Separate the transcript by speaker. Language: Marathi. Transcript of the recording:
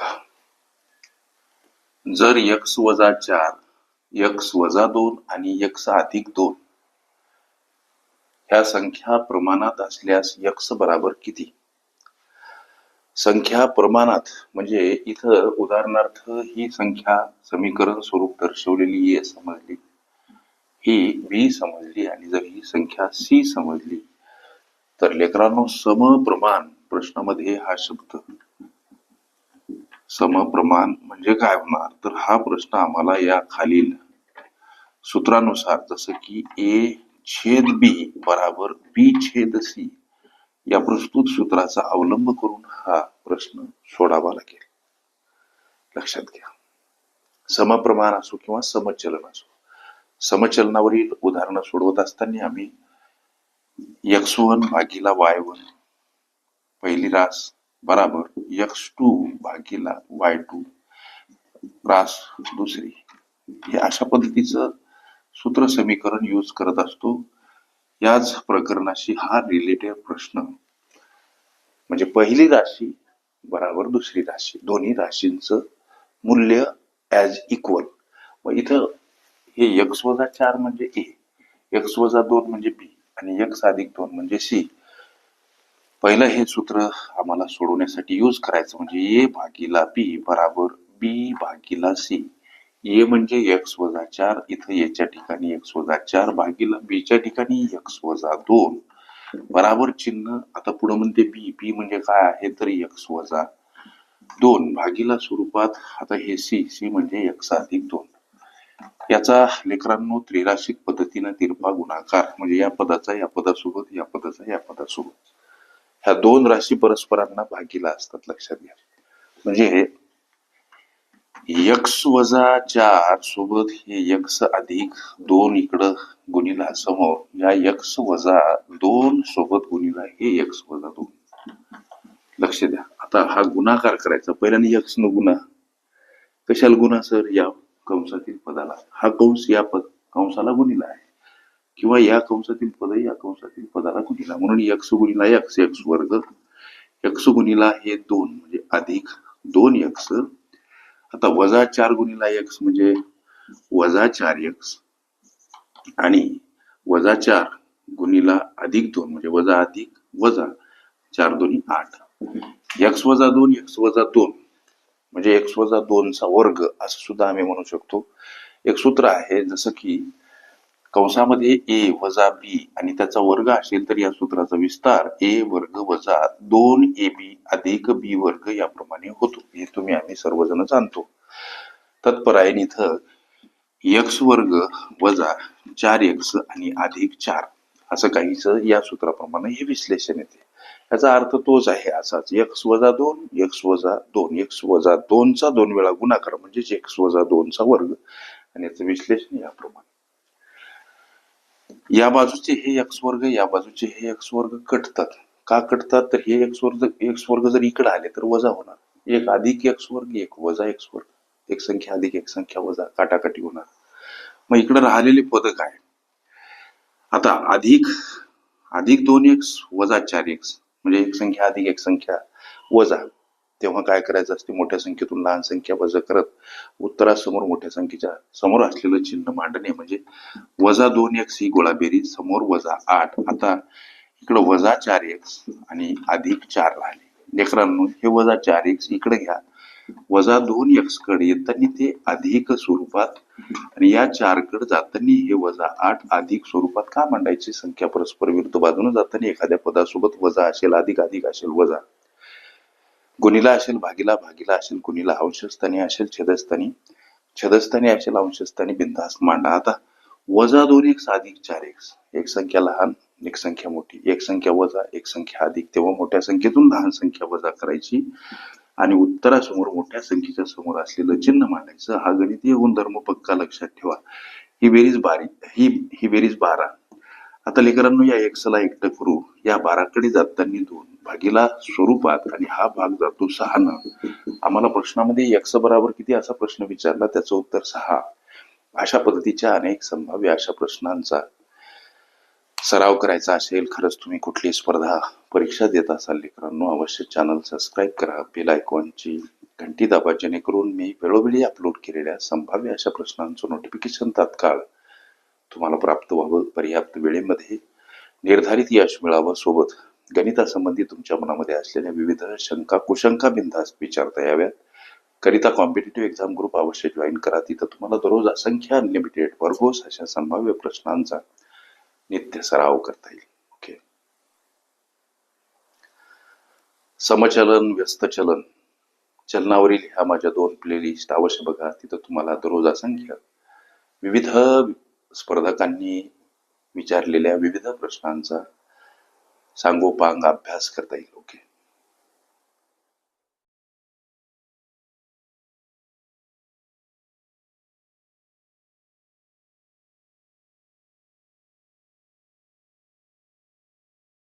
Speaker 1: बघा जर यक्स वजा चार यक्स वजा दोन आणि यक्स अधिक दोन ह्या संख्या प्रमाणात असल्यास यक्स बराबर किती? संख्या प्रमाणात म्हणजे इथं उदाहरणार्थ ही संख्या समीकरण स्वरूप दर्शवलेली ए समजली ही बी समजली आणि जर ही संख्या सी समजली तर लेकरांनो समप्रमाण प्रश्नामध्ये हा शब्द समप्रमाण म्हणजे काय होणार? तर हा प्रश्न आम्हाला या खालील सूत्रानुसार जसं की ए छेद बी बराबर बी छेद सी या प्रस्तुत सूत्राचा अवलंब करून हा प्रश्न सोडावा लागेल. लक्षात घ्या. समप्रमाण असो किंवा समचलन असो. समचलनावरील उदाहरणं सोडवत असताना आम्ही एक्स वन भागीला वाय वन पहिली रास बराबर एक्स टू भागीला वाय टू रास दुसरी. हे अशा पद्धतीचं सूत्र समीकरण यूज करत असतो. याच प्रकरणाशी हा रिलेटेड प्रश्न. म्हणजे पहिली राशी बराबर दुसरी राशी. दोन्ही राशींचं मूल्य ॲज इक्वल मग इथं हे एक्स वजा चार म्हणजे ए एक्स वजा दोन म्हणजे बी आणि एक्स अधिक दोन म्हणजे सी पहिलं हे सूत्र आम्हाला सोडवण्यासाठी यूज करायचं म्हणजे ए भागीला बी बराबर बी भागीला सी. ए म्हणजे एक्स वजा चार इथं याच्या ठिकाणी एक्स वजा चार भागीला बीच्या ठिकाणी एक्स वजा दोन. बराबर चिन्ह आता पुढे म्हणते बी. बी म्हणजे काय आहे? तर एक्स वजा दोन. भागीला स्वरूपात आता हे सी सी म्हणजे एक्स अधिक दोन. याचा लेकरांनो त्रिराशिक पद्धतीनं तिरपा गुणाकार म्हणजे या पदाचा या पदासोबत या पदाचा या पदासोबत. ह्या दोन राशी परस्परांना भागीला असतात लक्षात घ्या. म्हणजे यक्स वजा चार सोबत हे यक्स अधिक दोन इकडं गुणिला समोर या यक्स वजा दोन सोबत गुणिला हे यक्स वजा दोन. लक्ष द्या. आता हा गुणाकार करायचा. पहिल्याने यक्स न गुणा. कशाला गुणा सर? या कंसातील पदाला. हा कंस या पद कंसाला गुणिला आहे. किंवा या कंसातील पद या कंसातील पदाला गुणिला म्हणून यक्ष गुणिला यक्ष यक्ष वर्ग. यक्ष गुणिला हे दोन म्हणजे अधिक दोन यक्ष. आता वजा चार गुणिला यक्ष म्हणजे वजा चार यक्ष. आणि वजा चार गुणिला अधिक दोन म्हणजे वजा अधिक वजा चार दोन्ही आठ. यक्ष वजा दोन यक्ष वजा दोन. म्हणजे एक्स वजा दोनचा वर्ग असं सुद्धा आम्ही म्हणू शकतो. एक सूत्र आहे जसं की कंसामध्ये ए वजा बी आणि त्याचा वर्ग असेल तर या सूत्राचा विस्तार ए वर्ग वजा दोन ए बी अधिक बी वर्ग याप्रमाणे होतो. हे तुम्ही आम्ही सर्वजण जाणतो. तत्परायण इथं एक्स वर्ग वजा चार एक्स आणि अधिक चार असं काहीच या सूत्राप्रमाणे हे विश्लेषण येते. याचा अर्थ तोच आहे असाच. एक्स वजा दोन एक्स वजा दोन. एक्स वजा दोनचा दोन वेळा गुणाकार म्हणजेच एक्स वजा दोनचा वर्ग. आणि याचं विश्लेषण याप्रमाणे. या बाजूचे हे एक्स वर्ग या बाजूचे हे एक्स वर्ग कटतात. का कटतात? तर हे एक्स वर्ग एक्स वर्ग जर इकडे आले तर वजा होणार. एक अधिक एक्स वर्ग एक वजा एक्स वर्ग. एक संख्या अधिक एक संख्या वजा. काटाकाटी होणार. मग इकडे राहिलेले पद काय? आता अधिक अधिक दोन एक्स वजा चार एक्स म्हणजे एक संख्या अधिक एक संख्या वजा. तेव्हा काय करायचं असते? मोठ्या संख्येतून लहान संख्या वजा करत उत्तरासमोर मोठ्या संख्येच्या समोर असलेलं चिन्ह मांडणे म्हणजे वजा दोन एक्स ही गोळाबेरी समोर वजा आठ. आता इकडं वजा चार एक्स आणि अधिक चार राहिले. लेकरांनो हे वजा चार एक्स इकडे घ्या. वजा दोन एक्सकडे येताना ते अधिक स्वरूपात आणि या चारकडे जाताना हे वजा आठ अधिक स्वरूपात का मांडायची संख्या? परस्पर विरुद्ध बाजूने जाताना एखाद्या पदासोबत वजा असेल अधिक अधिक असेल वजा. गुणीला असेल भागीला भागीला असेल गुणीला अंशस्थानी असेल छेदस्थानी. छेदस्थानी असेल अंशस्थानी बिंदास मांडा. आता वजा दोन एक अधिक चार एक्स एक संख्या लहान एक संख्या मोठी. एक संख्या वजा एक संख्या अधिक. तेव्हा मोठ्या संख्येतून लहान संख्या वजा करायची. आणि उत्तरासमोर मोठ्या संख्येच्या समोर असलेलं चिन्ह मांडायचं. हा गणितीय गुणधर्म पक्का लक्षात ठेवा. ही बेरीज बारी ही ही बेरीज बारा. आता लेकरांनो या एक्सला एकटं करू. या बाराकडे जाताना दोन भागीला स्वरूपात आणि हा भाग जातो सहा आम्हाला प्रश्नामध्ये एक्स बराबर किती असा प्रश्न विचारला त्याचं उत्तर सहा. अशा पद्धतीच्या अनेक संभाव्य अशा प्रश्नांचा सराव करायचा असेल खरंच तुम्ही कुठली स्पर्धा परीक्षा देत असाल लेकरांनो अवश्य चॅनल सबस्क्राईब करा बेल आयकॉनची घंटी दाबा जेणेकरून मी वेळोवेळी अपलोड केलेल्या संभाव्य अशा प्रश्नांचं नोटिफिकेशन तात्काळ तुम्हाला प्राप्त व्हावं. पर्याप्त वेळेमध्ये निर्धारित यश मिळावं. सोबत गणितासंबंधी तुमच्या मनामध्ये असलेल्या विविध शंका कुशंका बिनधास्त विचारता याव्यात. करिता कॉम्पिटेटिव्ह एक्झाम ग्रुप अवश्य जॉईन करा. तिथं तुम्हाला दररोज असंख्य अनलिमिटेड वर्गोस अशा संभाव्य प्रश्नांचा नित्य सराव करता येईल. ओके. समचलन व्यस्तचलन. चलनावरील ह्या माझ्या दोन प्लेलिस्ट अवश्य बघा. तिथं तुम्हाला दररोज असंख्य विविध स्पर्धकांनी विचारलेल्या विविध प्रश्नांचा सांगोपांग अभ्यास करता येईल. ओके.